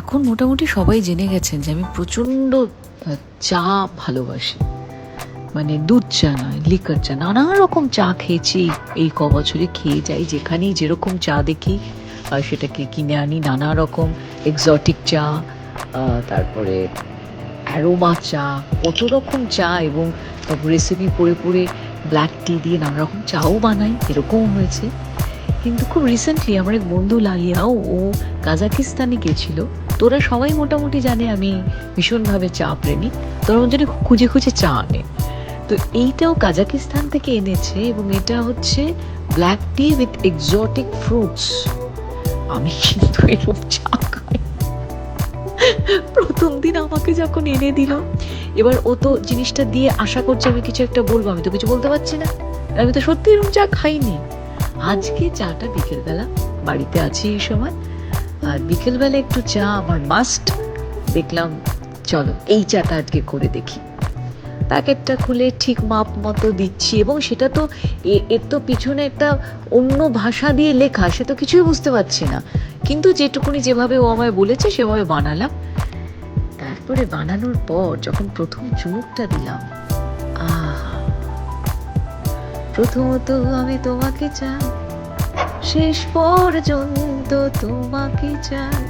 এখন মোটামুটি সবাই জেনে গেছেন যে আমি প্রচণ্ড চা ভালোবাসি। মানে দুধ চা নয় লিকার চা নানা রকম চা খেয়েছি। এই ক বছরে খেয়ে যাই, যেখানেই যেরকম চা দেখি সেটাকে কিনে আনি নানা রকম এক্সটিক চা তারপরে অ্যারোমা চা, কত রকম চা এবং রেসিপি পড়ে পড়ে ব্ল্যাক টি দিয়ে নানা রকম চাও বানাই এরকমও হয়েছে। কিন্তু খুব রিসেন্টলি আমার এক বন্ধু লালিয়াও ও কাজাকিস্তানে গেছিল, তোরা সবাই মোটামুটি জানে আমি ভীষণভাবে চা প্রেমী, তোরা ওর জন্য খুঁজে খুঁজে চা আনে। তো এইটাও কাজাকিস্তান থেকে এনেছে এবং এটা হচ্ছে black tea with exotic fruits আমি কিন্তু এরকম চা প্রথম দিন আমাকে যখন এনে দিল, এবার ও তো জিনিসটা দিয়ে আশা করছে আমি কিছু একটা বলব, আমি তো কিছু বলতে পারছি না। আমি তো সত্যি এরকম চা খাইনি। আজকে চাটা বিকেলবেলা বাড়িতে আছি এই সময় আর বিকেলবেলা একটু চা আমার মাস্ট দেখলাম, চলো, এই চাটা আজকে করে দেখি। প্যাকেটটা খুলে ঠিক মাপ মতো দিচ্ছি এবং সেটা তো এর তো পিছনে একটা অন্য ভাষা দিয়ে লেখা, সে তো কিছুই বুঝতে পারছি না। কিন্তু যেটুকুনি যেভাবে ও আমায় বলেছে, সেভাবে বানালাম। তারপরে বানানোর পর যখন প্রথম চুমুকটা দিলাম, আহা! প্রথমত আমি তোমাকে চাই। শেষ পর্যন্ত তোমাকে চাই।